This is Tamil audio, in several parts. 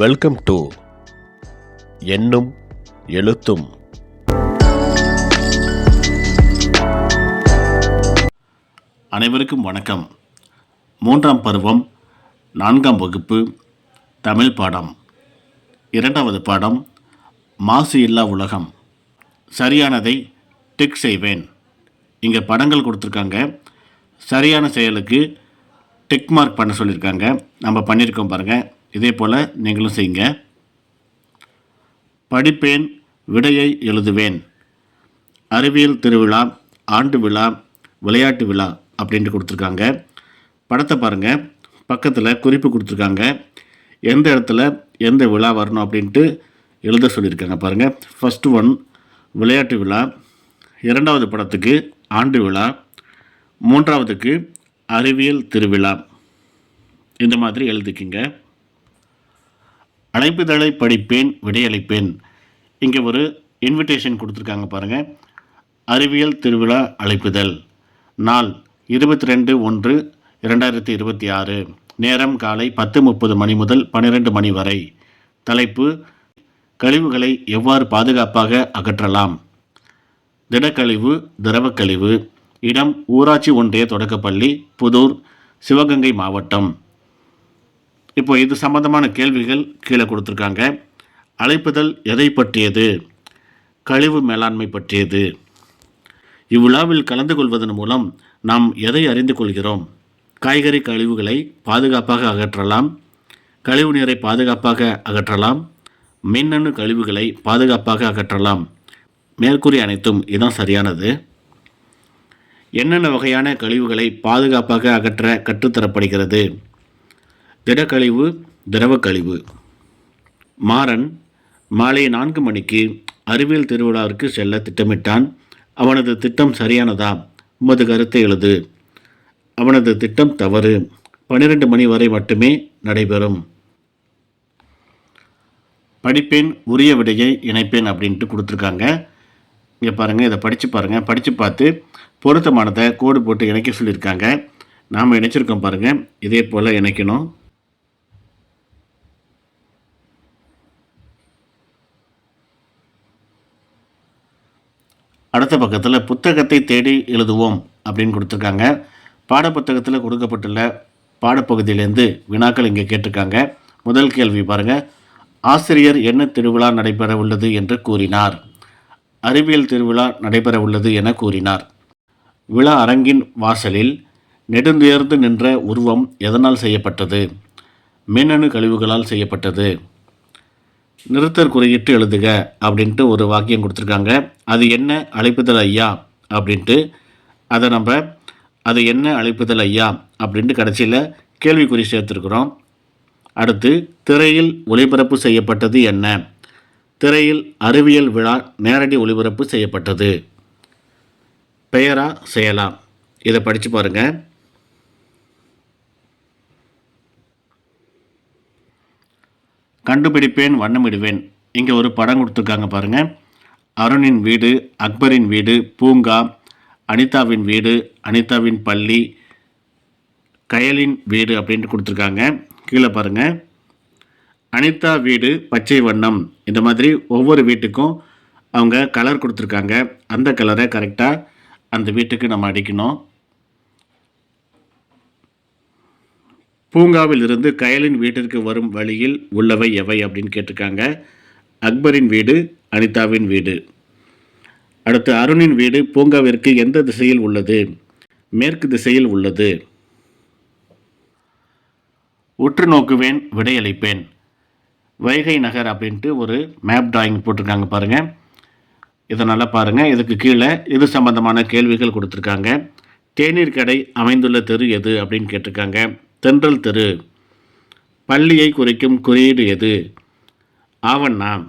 வெல்கம் டு எண்ணும் எழுத்தும் அனைவருக்கும் வணக்கம். மூன்றாம் பருவம் நான்காம் வகுப்பு தமிழ் பாடம். இரண்டாவது பாடம் மாசு இல்லா உலகம். சரியானதை டிக் செய்வேன். இங்கே படங்கள் கொடுத்துருக்காங்க. சரியான செயலுக்கு டிக் மார்க் பண்ண சொல்லியிருக்காங்க. நம்ம பண்ணியிருக்கோம் பாருங்கள் இதே போல் நீங்களும் செய்யுங்க. படிப்பேன் விடையை எழுதுவேன். அறிவியல் திருவிழா ஆண்டு விழா விளையாட்டு விழா அப்படின்ட்டு கொடுத்துருக்காங்க. படத்தை பாருங்கள் பக்கத்தில் குறிப்பு கொடுத்துருக்காங்க. எந்த இடத்துல எந்த விழா வரணும் அப்படின்ட்டு எழுத சொல்லியிருக்காங்க பாருங்கள் ஃபஸ்ட்டு ஒன் விளையாட்டு விழா. இரண்டாவது படத்துக்கு ஆண்டு விழா. மூன்றாவதுக்கு அறிவியல் திருவிழா. இந்த மாதிரி எழுதிக்கிங்க. அழைப்புதழை படிப்பேன் விடையளிப்பேன். இங்கே ஒரு இன்விடேஷன் கொடுத்துருக்காங்க பாருங்கள் அறிவியல் திருவிழா அழைப்புதல். நாள் இருபத்தி ரெண்டு ஒன்று இரண்டாயிரத்தி இருபத்தி ஆறு. நேரம் காலை பத்து முப்பது மணி முதல் பன்னிரெண்டு மணி வரை. தலைப்பு கழிவுகளை எவ்வாறு பாதுகாப்பாக அகற்றலாம்? திடக்கழிவு திரவக்கழிவு. இடம் ஊராட்சி ஒன்றிய தொடக்கப்பள்ளி புதூர் சிவகங்கை மாவட்டம். இப்போ இது சம்பந்தமான கேள்விகள் கீழே கொடுத்துருக்காங்க. அழைப்புதல் எதை பற்றியது? கழிவு மேலாண்மை பற்றியது. இவ்விழாவில் கலந்து கொள்வதன் மூலம் நாம் எதை அறிந்து கொள்கிறோம்? காய்கறி கழிவுகளை பாதுகாப்பாக அகற்றலாம். கழிவு நீரை பாதுகாப்பாக அகற்றலாம். மின்னணு கழிவுகளை பாதுகாப்பாக அகற்றலாம். மேற்கூறிய அனைத்தும் இதுதான் சரியானது. என்னென்ன வகையான கழிவுகளை பாதுகாப்பாக அகற்ற கற்றுத்தரப்படுகிறது? திடக்கழிவு திரவக்கழிவு. மாறன் மாலை நான்கு மணிக்கு அறிவியல் திருவிழாவிற்கு செல்ல திட்டமிட்டான். அவனது திட்டம் சரியானதா? உமது கருத்தை எழுது. அவனது திட்டம் தவறு. பனிரெண்டு மணி வரை மட்டுமே நடைபெறும். படிப்பேன் உரிய விடையை இணைப்பேன் அப்படின்ட்டு கொடுத்துருக்காங்க. இங்கே பாருங்கள் இதை படித்து பாருங்கள் படித்து பார்த்து பொருத்தமானதை கோடு போட்டு இணைக்க சொல்லியிருக்காங்க. நாம் இணைச்சிருக்கோம் பாருங்கள் இதே போல் இணைக்கணும். அடுத்த பக்கத்தில் புத்தகத்தை தேடி எழுதுவோம் அப்படின்னு கொடுத்துருக்காங்க. பாடப்புத்தகத்தில் கொடுக்கப்பட்டுள்ள பாடப்பகுதியிலேருந்து வினாக்கள் இங்கே கேட்டிருக்காங்க. முதல் கேள்வி பாருங்கள் ஆசிரியர் என்ன திருவிழா நடைபெற உள்ளது என்று கூறினார். அறிவியல் திருவிழா நடைபெற உள்ளது என கூறினார். விழா அரங்கின் வாசலில் நெடுந்துயர்ந்து நின்ற உருவம் எதனால் செய்யப்பட்டது? மின்னணு கழிவுகளால் செய்யப்பட்டது. நிறுத்தற் குறியிட்டு எழுதுக அப்படின்ட்டு ஒரு வாக்கியம் கொடுத்துருக்காங்க. அது என்ன அழைப்புதல் ஐயா? அப்படின்ட்டு அதை நம்ம அது என்ன அழைப்புதல் ஐயா? அப்படின்ட்டு கடைசியில் கேள்விக்குறி சேர்த்துருக்குறோம். அடுத்து திரையில் ஒளிபரப்பு செய்யப்பட்டது என்ன? திரையில் அறிவியல் விழா நேரடி ஒளிபரப்பு செய்யப்பட்டது. பெயரா செயலா? இதை படித்து பாருங்கள் கண்டுபிடிப்பேன் வண்ணமிடுவேன். இங்கே ஒரு படம் கொடுத்துருக்காங்க பாருங்கள் அருணின் வீடு அக்பரின் வீடு பூங்கா அனிதாவின் வீடு அனிதாவின் பள்ளி கயலின் வீடு அப்படின்ட்டு கொடுத்துருக்காங்க. கீழே பாருங்கள் அனிதா வீடு பச்சை வண்ணம். இந்த மாதிரி ஒவ்வொரு வீட்டுக்கும் அவங்க கலர் கொடுத்துருக்காங்க. அந்த கலரை கரெக்டாக அந்த வீட்டுக்கு நம்ம அடிக்கணும். பூங்காவில் இருந்து கயலின் வீட்டிற்கு வரும் வழியில் உள்ளவை எவை அப்படின்னு கேட்டிருக்காங்க. அக்பரின் வீடு அனிதாவின் வீடு. அடுத்து அருணின் வீடு பூங்காவிற்கு எந்த திசையில் உள்ளது? மேற்கு திசையில் உள்ளது. உற்று நோக்குவேன் விடையளிப்பேன். வைகை நகர் அப்படின்ட்டு ஒரு மேப் டிராயிங் போட்டிருக்காங்க பாருங்கள் இதை நல்லா பாருங்கள் இதுக்கு கீழே இது சம்பந்தமான கேள்விகள் கொடுத்துருக்காங்க. தேநீர் கடை அமைந்துள்ள தெரு எது அப்படின்னு கேட்டிருக்காங்க. தென்றல் தெரு. பள்ளியை குறிக்கும் குறியீடு எது? ஆவண்ணா.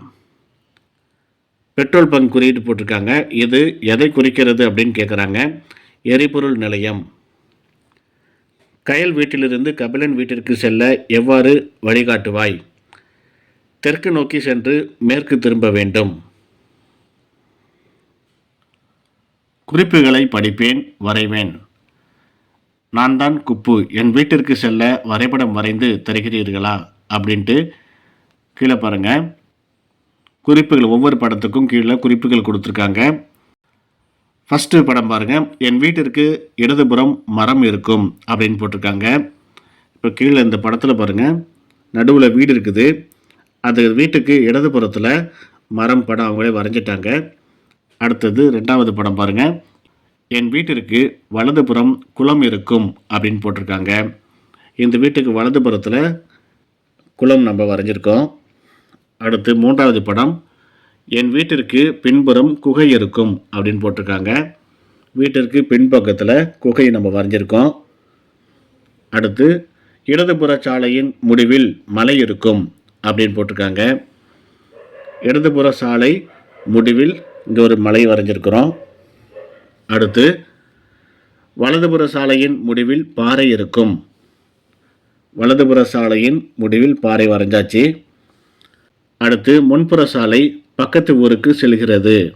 பெட்ரோல் பங்க் குறியீடு போட்டிருக்காங்க. இது எதை குறிக்கிறது அப்படின்னு கேட்குறாங்க எரிபொருள் நிலையம். கயல் வீட்டிலிருந்து கபிலன் வீட்டிற்கு செல்ல எவ்வாறு வழிகாட்டுவாய்? தெற்கு நோக்கி சென்று மேற்கு திரும்ப வேண்டும். குறிப்புகளை படிப்பேன் வரைவேன். நான் தான் குப்பு. என் வீட்டிற்கு செல்ல வரைபடம் வரைந்து தருகிறீர்களா? அப்படின்ட்டு கீழே பாருங்கள் குறிப்புகள் ஒவ்வொரு படத்துக்கும் கீழே குறிப்புகள் கொடுத்துருக்காங்க. ஃபஸ்ட்டு படம் பாருங்கள் என் வீட்டிற்கு இடதுபுறம் மரம் இருக்கும் அப்படின்னு போட்டிருக்காங்க. இப்போ கீழே இந்த படத்தில் பாருங்கள் நடுவில் வீடு இருக்குது. அது வீட்டுக்கு இடதுபுறத்தில் மரம் படம் அவங்களே வரைஞ்சிட்டாங்க. அடுத்தது ரெண்டாவது படம் பாருங்கள் என் வீட்டிற்கு வலதுபுறம் குளம் இருக்கும் அப்படின்னு போட்டிருக்காங்க. இந்த வீட்டுக்கு வலதுபுறத்தில் குளம் நம்ம வரைஞ்சிருக்கோம். அடுத்து மூன்றாவது படம் என் வீட்டிற்கு பின்புறம் குகை இருக்கும் அப்படின்னு போட்டிருக்காங்க. வீட்டிற்கு பின்பக்கத்தில் குகை நம்ம வரைஞ்சிருக்கோம். அடுத்து இடதுபுற சாலையின் முடிவில் மலை இருக்கும் அப்படின்னு போட்டிருக்காங்க. இடதுபுற சாலை முடிவில் இங்கே ஒரு மலை வரைஞ்சிருக்கிறோம். அடுத்து வலதுபுற சாலையின் முடிவில் பாறை இருக்கும். வலதுபுற சாலையின் முடிவில் பாறை வரைஞ்சாச்சு. அடுத்து முன்புற சாலை பக்கத்து ஊருக்கு செல்கிறது.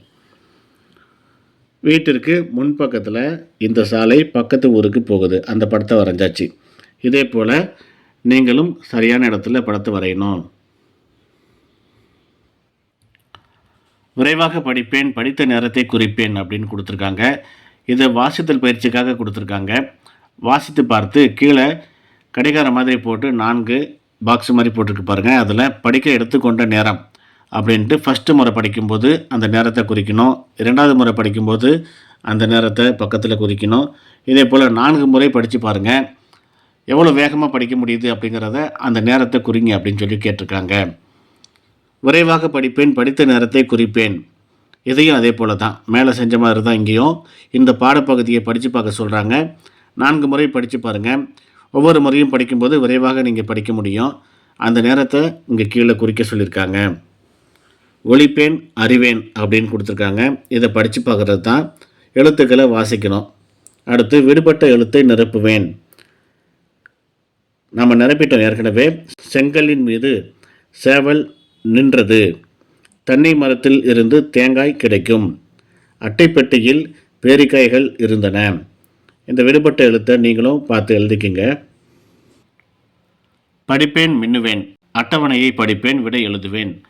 வீட்டிற்கு முன்பக்கத்தில் இந்த சாலை பக்கத்து ஊருக்கு போகுது. அந்த படத்தை வரைஞ்சாச்சு. இதே போல் நீங்களும் சரியான இடத்துல படத்தை வரையணும். விரைவாக படிப்பேன் படித்த நேரத்தை குறிப்பேன் அப்படின்னு கொடுத்துருக்காங்க. இதை வாசித்தல் பயிற்சிக்காக கொடுத்துருக்காங்க. வாசித்து பார்த்து கீழே கடிகார மாதிரி போட்டு நான்கு பாக்ஸ் மாதிரி போட்டிருக்கு பாருங்கள் அதில் படிக்க எடுத்துக்கொண்ட நேரம் அப்படின்ட்டு ஃபஸ்ட்டு முறை படிக்கும்போது அந்த நேரத்தை குறிக்கணும். இரண்டாவது முறை படிக்கும்போது அந்த நேரத்தை பக்கத்தில் குறிக்கணும். இதே போல் நான்கு முறை படித்து பாருங்கள் எவ்வளோ வேகமாக படிக்க முடியுது அப்படிங்கிறத அந்த நேரத்தை குறிங்க அப்படின்னு சொல்லி கேட்டிருக்காங்க. விரைவாக படிப்பேன் படித்த நேரத்தை குறிப்பேன். இதையும் அதே போல தான். மேலே செஞ்ச மாதிரி தான் இங்கேயும். இந்த பாடப்பகுதியை படித்து பார்க்க சொல்கிறாங்க நான்கு முறை படித்து பாருங்கள் ஒவ்வொரு முறையும் படிக்கும்போது விரைவாக நீங்கள் படிக்க முடியும். அந்த நேரத்தை இங்கே கீழே குறிக்க சொல்லியிருக்காங்க. ஒழிப்பேன் அறிவேன் அப்படின்னு கொடுத்துருக்காங்க. இதை படித்து பார்க்குறது தான். எழுத்துக்களை வாசிக்கணும். அடுத்து விடுபட்ட எழுத்தை நிரப்புவேன். நம்ம நிரப்பிட்டோம் ஏற்கனவே. செங்கலின் மீது சேவல் நின்றது. தென்னை மரத்தில் இருந்து தேங்காய் கிடைக்கும். அட்டைப்பெட்டியில் பேரிக்காய்கள் இருந்தன. இந்த விடுபட்ட எழுத்தை நீங்களும் பார்த்து எழுதிக்கிங்க. படிப்பேன் மின்னுவேன். அட்டவணையை படிப்பேன் விடை எழுதுவேன்.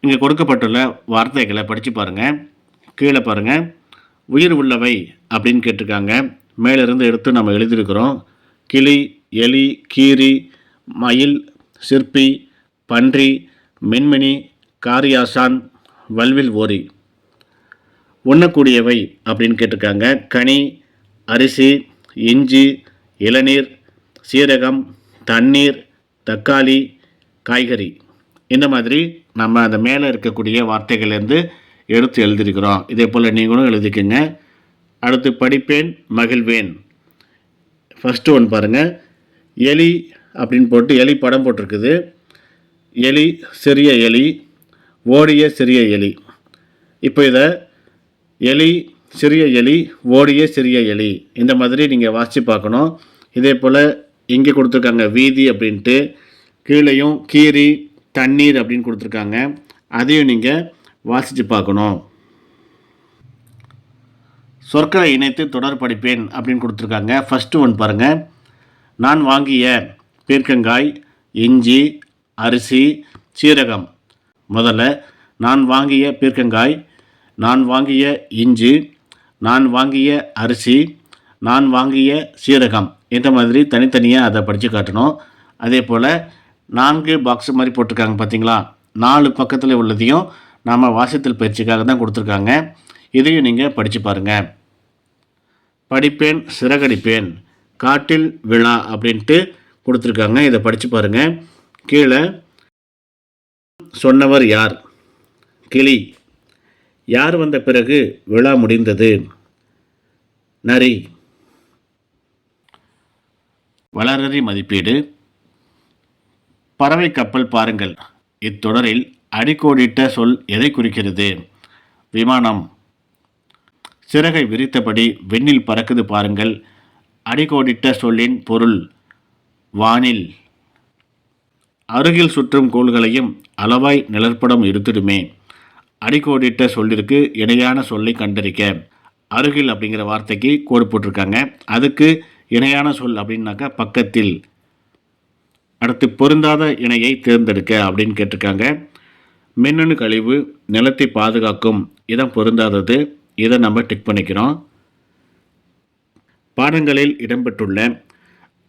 இங்கே கொடுக்கப்பட்டுள்ள வார்த்தைகளை படித்து பாருங்கள் கீழே பாருங்கள் உயிர் உள்ளவை அப்படின்னு கேட்டிருக்காங்க. மேலிருந்து எடுத்து நம்ம எழுதியிருக்கிறோம். கிளி எலி கீரி மயில் சிற்பி பன்றி மின்மினி காரியாசான் வல்வில் ஓரி. உண்ணக்கூடியவை அப்படின்னு கேட்டிருக்காங்க. கனி அரிசி இஞ்சி இளநீர் சீரகம் தண்ணீர் தக்காளி காய்கறி. இந்த மாதிரி நம்ம அந்த மேலே இருக்கக்கூடிய வார்த்தைகள்லேருந்து எடுத்து எழுதியிருக்கிறோம். இதே போல் நீங்களும் எழுதிக்கங்க. அடுத்து படிப்பேன் மகிழ்வேன். ஃபஸ்ட்டு ஒன்று பாருங்கள் எலி அப்படின்னு போட்டு எலி படம் போட்டிருக்குது. எலி சிறிய எலி ஓடிய சிறிய எலி. இப்போ இதை எலி சிறிய எலி ஓடிய சிறிய எலி. இந்த மாதிரி நீங்கள் வாசித்து பார்க்கணும். இதே போல் இங்கே கொடுத்துருக்காங்க வீதி அப்படின்ட்டு கீழேயும் கீரி தண்ணீர் அப்படின்னு கொடுத்துருக்காங்க. அதையும் நீங்கள் வாசித்து பார்க்கணும். சொற்களை இணைத்து தொடர் படிப்பேன் அப்படின்னு கொடுத்துருக்காங்க. ஃபஸ்ட்டு ஒன் பாருங்கள் நான் வாங்கிய பீர்க்கங்காய் இஞ்சி அரிசி சீரகம். முதல்ல நான் வாங்கிய பீர்க்கங்காய் நான் வாங்கிய இஞ்சி நான் வாங்கிய அரிசி நான் வாங்கிய சீரகம் இந்த மாதிரி தனித்தனியாக அதை படித்து காட்டணும். அதே போல் நான்கு பாக்ஸ் மாதிரி போட்டிருக்காங்க பார்த்தீங்களா நாலு பக்கத்தில் உள்ளதையும் நாம் வாசித்தல் பயிற்சிக்காக தான் கொடுத்துருக்காங்க. இதையும் நீங்கள் படித்து பாருங்கள் படிப்பேன் சிறகடிப்பேன் காட்டில் விழா அப்படின்ட்டு கொடுத்துருக்காங்க. இதை படித்து பாருங்கள் கீழே சொன்னவர் யார்? கிளி. யார் வந்த பிறகு விழா முடிந்தது? நரி. வளரறி மதிப்பீடு. பறவை கப்பல் பாருங்கள். இத்தொடரில் அடிக்கோடிட்ட சொல் எதை குறிக்கிறது? விமானம். சிறகை விரித்தபடி விண்ணில் பறக்குது பாருங்கள். அடிக்கோடிட்ட சொல்லின் பொருள் வானில். அருகில் சுற்றும் கோள்களையும் அளவாய் நிழற்படம் இருத்திடுமே. அடிக்கோடிட்ட சொல்லிற்கு இணையான சொல்லை கண்டறிக்க. அருகில் அப்படிங்கிற வார்த்தைக்கு கோடு போட்டிருக்காங்க. அதுக்கு இணையான சொல் அப்படின்னாக்கா பக்கத்தில். அடுத்து பொருந்தாத இணையை தேர்ந்தெடுக்க அப்படின்னு கேட்டிருக்காங்க. மின்னணு கழிவு நிலத்தை பாதுகாக்கும். இதான் பொருந்தாதது. இதை நம்ம டிக் பண்ணிக்கிறோம். பாடங்களில் இடம்பெற்றுள்ள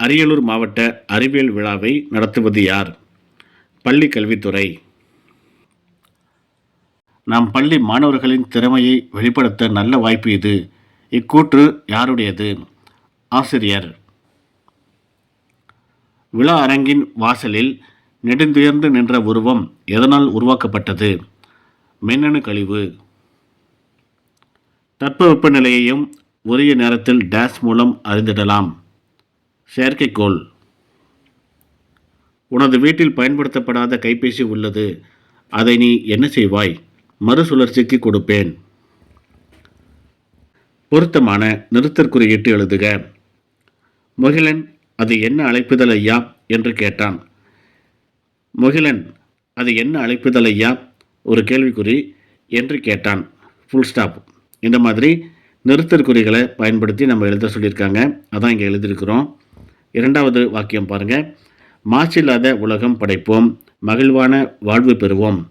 அரியலூர் மாவட்ட அறிவியல் விழாவை நடத்துவது யார்? பள்ளி கல்வித்துறை. நம் பள்ளி மாணவர்களின் திறமையை வெளிப்படுத்த நல்ல வாய்ப்பு இது. இக்கூற்று யாருடையது? ஆசிரியர். விழா அரங்கின் வாசலில் நெடுந்துயர்ந்து நின்ற உருவம் எதனால் உருவாக்கப்பட்டது? மின்னணு கழிவு. தட்பவெப்பநிலையையும் உரிய நேரத்தில் டேஸ் மூலம் அறிந்திடலாம். செயற்கைக்கோள். உனது வீட்டில் பயன்படுத்தப்படாத கைபேசி உள்ளது. அதை நீ என்ன செய்வாய்? மறுசுழற்சிக்கு கொடுப்பேன். பொருத்தமான நிறுத்தற்குறியிட்டு எழுதுக. முகிலன் அது என்ன அழைப்புதல் ஐயா? என்று கேட்டான். முகிலன் அது என்ன அழைப்புதல் ஐயா? ஒரு கேள்விக்குறி என்று கேட்டான். ஃபுல் ஸ்டாப் இந்த மாதிரி நிறுத்தற்குறிகளை பயன்படுத்தி நம்ம எழுத சொல்லியிருக்காங்க. அதான் இங்கே எழுதியிருக்கிறோம். இரண்டாவது வாக்கியம் பாருங்கள் மாசில்லாத உலகம் படைப்போம் மகிழ்வான வாழ்வு பெறுவோம்.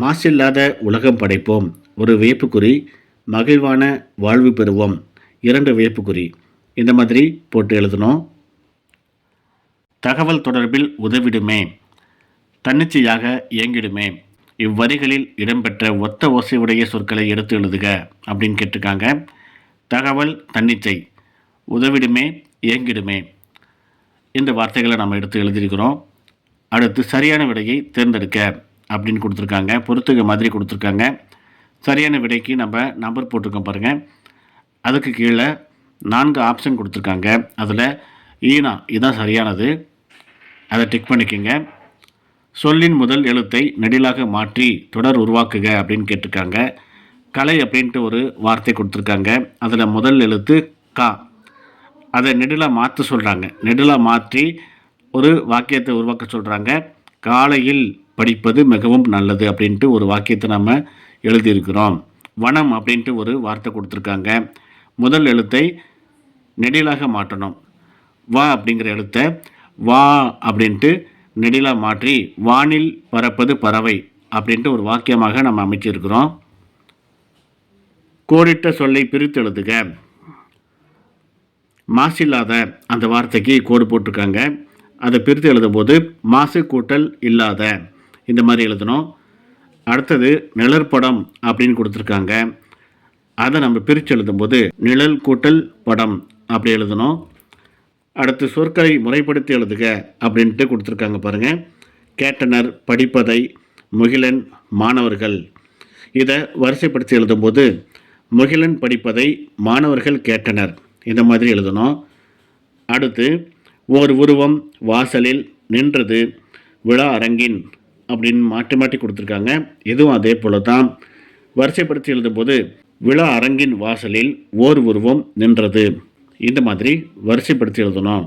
மாசில்லாத உலகம் படைப்போம். ஒரு வியப்புக்குறி மகிழ்வான வாழ்வு பெறுவோம். இரண்டு வியப்புக்குறி. இந்த மாதிரி போட்டு எழுதணும். தகவல் தொடர்பில் உதவிடுமே. தன்னிச்சையாக இயங்கிடுமே. இவ்வரிகளில் இடம்பெற்ற ஒத்த ஓசையுடைய சொற்களை எடுத்து எழுதுக அப்படின்னு கேட்டிருக்காங்க. தகவல் தன்னிச்சை. உதவிடுமே இயங்கிடுமே. இந்த வார்த்தைகளை நம்ம எடுத்து எழுதியிருக்கிறோம். அடுத்து சரியான விடையை தேர்ந்தெடுக்க அப்படின்னு கொடுத்துருக்காங்க. பொறுத்துக மாதிரி கொடுத்துருக்காங்க. சரியான விடைக்கு நம்ம நம்பர் போட்டிருக்கோம் பாருங்கள் அதுக்கு கீழே நான்கு ஆப்ஷன் கொடுத்துருக்காங்க. அதில் ஈனா இதுதான் சரியானது. அதை டிக் பண்ணிக்கோங்க. சொல்லின் முதல் எழுத்தை நெடிலாக மாற்றி தொடர் உருவாக்குக அப்படின்னு கேட்டிருக்காங்க. கலை அப்படின்ட்டு ஒரு வார்த்தை கொடுத்துருக்காங்க. அதில் முதல் எழுத்து கா. அதை நெடுலாக மாற்ற சொல்கிறாங்க நெடுலாக மாற்றி ஒரு வாக்கியத்தை உருவாக்க சொல்கிறாங்க காலையில் படிப்பது மிகவும் நல்லது அப்படின்ட்டு ஒரு வாக்கியத்தை நம்ம எழுதியிருக்கிறோம். வனம் அப்படின்ட்டு ஒரு வார்த்தை கொடுத்துருக்காங்க. முதல் எழுத்தை நெடிலாக மாற்றணும். வா அப்படிங்கிற எழுத்தை வா அப்படின்ட்டு நெடிலாக மாற்றி வானில் பறப்பது பறவை அப்படின்ட்டு ஒரு வாக்கியமாக நம்ம அமைச்சிருக்கிறோம். கோடிட்ட சொல்லை பிரித்து எழுதுக. மாசில்லாத அந்த வார்த்தைக்கு கோடு போட்டிருக்காங்க. அதை பிரித்து எழுதும்போது மாசு கூட்டல் இல்லாத. இந்த மாதிரி எழுதணும். அடுத்தது நிழற்படம் அப்படின்னு கொடுத்துருக்காங்க. அதை நம்ம பிரித்து எழுதும்போது நிழல் கூட்டல் படம் அப்படி எழுதணும். அடுத்து சொற்களை முறைப்படுத்தி எழுதுக அப்படின்ட்டு கொடுத்துருக்காங்க பாருங்கள் கேட்டனர் படிப்பதை முகிலன் மாணவர்கள். இதை வரிசைப்படுத்தி எழுதும்போது முகிலன் படிப்பதை மாணவர்கள் கேட்டனர். இந்த மாதிரி எழுதணும். அடுத்து ஓர் உருவம் வாசலில் நின்றது விழா அரங்கின் அப்படின்னு மாற்றி மாற்றி கொடுத்துருக்காங்க. இதுவும் அதே போல தான். வரிசைப்படுத்தி எழுதும்போது விழா அரங்கின் வாசலில் ஓர் உருவம் நின்றது. இந்த மாதிரி வரிசைப்படுத்தி எழுதணும்.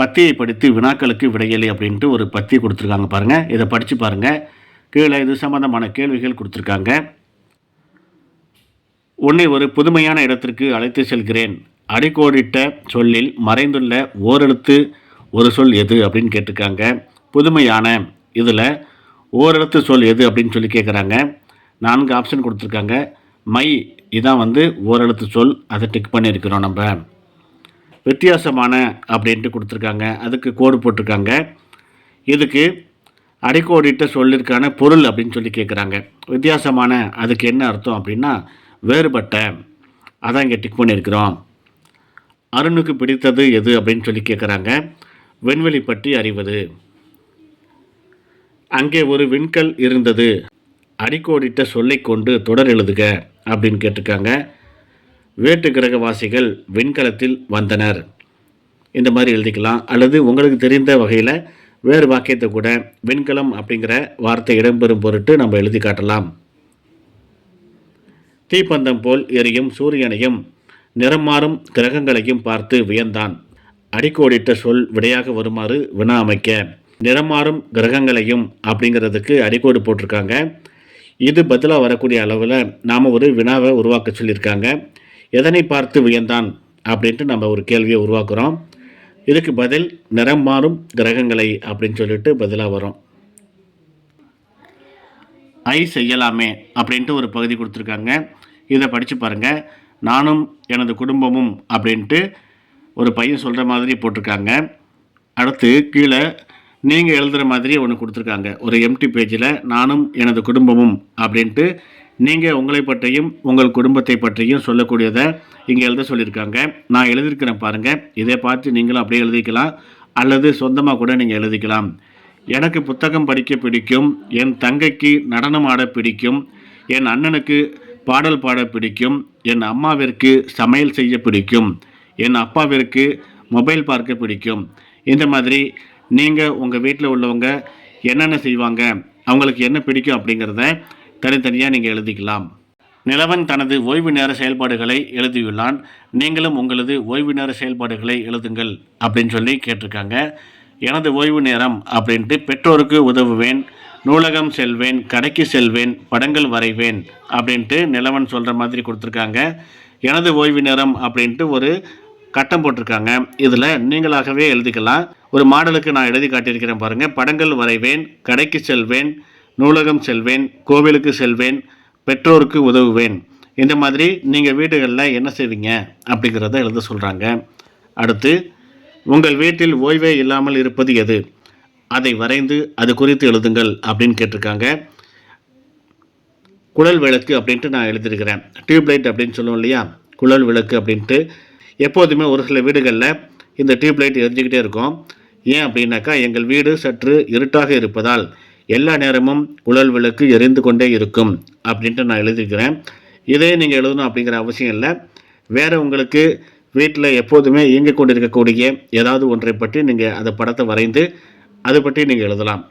பத்தியை படித்து வினாக்களுக்கு விடையலை அப்படின்ட்டு ஒரு பத்தி கொடுத்துருக்காங்க பாருங்கள் இதை படித்து பாருங்கள் கீழே இது சம்மந்தமான கேள்விகள் கொடுத்துருக்காங்க. உன்னை ஒரு புதுமையான இடத்திற்கு அழைத்து செல்கிறேன். அடிக்கோடிட்ட சொல்லில் மறைந்துள்ள ஓரெழுத்து ஒரு சொல் எது அப்படின்னு கேட்டிருக்காங்க. புதுமையான இதில் ஓரெழுத்து சொல் எது அப்படின்னு சொல்லி கேட்குறாங்க நான்கு ஆப்ஷன் கொடுத்துருக்காங்க. மை இதான் வந்து ஓரெழுத்து சொல். அதை டிக் பண்ணியிருக்கிறோம் நம்ம. வித்தியாசமான அப்படின்ட்டு கொடுத்துருக்காங்க. அதுக்கு கோடு போட்டிருக்காங்க. இதுக்கு அடிக்கோடிட்ட சொல்லிற்கான பொருள் அப்படின்னு சொல்லி கேட்குறாங்க வித்தியாசமான அதுக்கு என்ன அர்த்தம் அப்படின்னா வேறுபட்ட அதான் இங்கே டிக் பண்ணியிருக்கிறோம். அருணுக்கு பிடித்தது எது அப்படின்னு சொல்லி கேட்குறாங்க விண்வெளி பற்றி அறிவது. அங்கே ஒரு விண்கல் இருந்தது. அடிக்கோடிட்ட சொல்லை கொண்டு தொடர் எழுதுக அப்படின்னு கேட்டிருக்காங்க. வேட்டு கிரகவாசிகள் விண்கலத்தில் வந்தனர். இந்த மாதிரி எழுதிக்கலாம். அல்லது உங்களுக்கு தெரிந்த வகையில் வேறு வாக்கியத்தை கூட விண்கலம் அப்படிங்கிற வார்த்தை இடம்பெறும் பொருட்டு நம்ம எழுதி காட்டலாம். தீப்பந்தம் போல் எரியும் சூரியனையும் நிறம் மாறும் கிரகங்களையும் பார்த்து வியந்தான். அடிக்கோடிட்ட சொல் விடையாக வருமாறு வினா அமைக்க நிறம் மாறும் கிரகங்களையும் அப்படிங்கிறதுக்கு அடிக்கோடு போட்டிருக்காங்க. இது பதிலாக வரக்கூடிய அளவில் நாம் ஒரு வினாவை உருவாக்க சொல்லியிருக்காங்க. எதனை பார்த்து வியந்தான் அப்படின்ட்டு நம்ம ஒரு கேள்வியை உருவாக்குறோம். இதுக்கு பதில் நிறம் மாறும் கிரகங்களை அப்படின்னு சொல்லிட்டு பதிலாக வரும். ஐ செய்யலாமே அப்படின்ட்டு ஒரு பகுதி கொடுத்துருக்காங்க. இதை படித்து பாருங்கள் நானும் எனது குடும்பமும் அப்படின்ட்டு ஒரு பையன் சொல்கிற மாதிரி போட்டிருக்காங்க. அடுத்து கீழே நீங்கள் எழுதுகிற மாதிரி ஒன்று கொடுத்துருக்காங்க. ஒரு எம்டி பேஜில் நானும் எனது குடும்பமும் அப்படின்ட்டு நீங்கள் உங்களை பற்றியும் உங்கள் குடும்பத்தை பற்றியும் சொல்லக்கூடியதை இங்கே எழுத சொல்லியிருக்காங்க. நான் எழுதியிருக்கிறேன் பாருங்கள் இதை பார்த்து நீங்களும் அப்படியே எழுதிக்கலாம். அல்லது சொந்தமாக கூட நீங்கள் எழுதிக்கலாம். எனக்கு புத்தகம் படிக்க பிடிக்கும். என் தங்கைக்கு நடனம் ஆட பிடிக்கும். என் அண்ணனுக்கு பாடல் பாட பிடிக்கும். என் அம்மாவிற்கு சமையல் செய்ய பிடிக்கும். என் அப்பாவிற்கு மொபைல் பார்க்க பிடிக்கும். இந்த மாதிரி நீங்கள் உங்கள் வீட்டில் உள்ளவங்க என்னென்ன செய்வாங்க அவங்களுக்கு என்ன பிடிக்கும் அப்படிங்கிறத தனித்தனியாக நீங்கள் எழுதிக்கலாம். நிலவன் தனது ஓய்வு நேர செயல்பாடுகளை எழுதியுள்ளான். நீங்களும் உங்களது ஓய்வு நேர செயல்பாடுகளை எழுதுங்கள் அப்படின்னு சொல்லி கேட்டிருக்காங்க. எனது ஓய்வு நேரம் அப்படின்ட்டு பெற்றோருக்கு உதவுவேன். நூலகம் செல்வேன் கடைக்கு செல்வேன் படங்கள் வரைவேன் அப்படின்ட்டு நிலவன் சொல்கிற மாதிரி கொடுத்துருக்காங்க. எனது ஓய்வு நேரம் அப்படின்ட்டு ஒரு கட்டம் போட்டிருக்காங்க. இதில் நீங்களாகவே எழுதிக்கலாம். ஒரு மாடலுக்கு நான் எழுதி காட்டியிருக்கிறேன் பாருங்கள் படங்கள் வரைவேன் கடைக்கு செல்வேன் நூலகம் செல்வேன் கோவிலுக்கு செல்வேன் பெற்றோருக்கு உதவுவேன். இந்த மாதிரி நீங்கள் வீடுகளில் என்ன செய்வீங்க அப்படிங்கிறத எழுத சொல்கிறாங்க அடுத்து உங்கள் வீட்டில் ஓய்வே இல்லாமல் இருப்பது எது? அதை வரைந்து அது குறித்து எழுதுங்கள் அப்படின்னு கேட்டிருக்காங்க. குழல் விளக்கு அப்படின்ட்டு நான் எழுதியிருக்கிறேன். டியூப்லைட் அப்படின்னு சொல்லுவோம் இல்லையா? குழல் விளக்கு அப்படின்ட்டு. எப்போதுமே ஒரு சில வீடுகளில் இந்த டியூப்லைட் எரிஞ்சுக்கிட்டே இருக்கும். ஏன் அப்படின்னாக்கா எங்கள் வீடு சற்று இருட்டாக இருப்பதால் எல்லா நேரமும் குழல் விளக்கு எரிந்து கொண்டே இருக்கும் அப்படின்ட்டு நான் எழுதியிருக்கிறேன். இதே நீங்கள் எழுதணும் அப்படிங்கிற அவசியம் இல்லை. வேறு உங்களுக்கு வீட்டில் எப்போதுமே இயங்கிக் கொண்டிருக்கக்கூடிய ஏதாவது ஒன்றை பற்றி நீங்கள் அந்த படத்தை வரைந்து அது பற்றி நீங்கள் எழுதலாம்.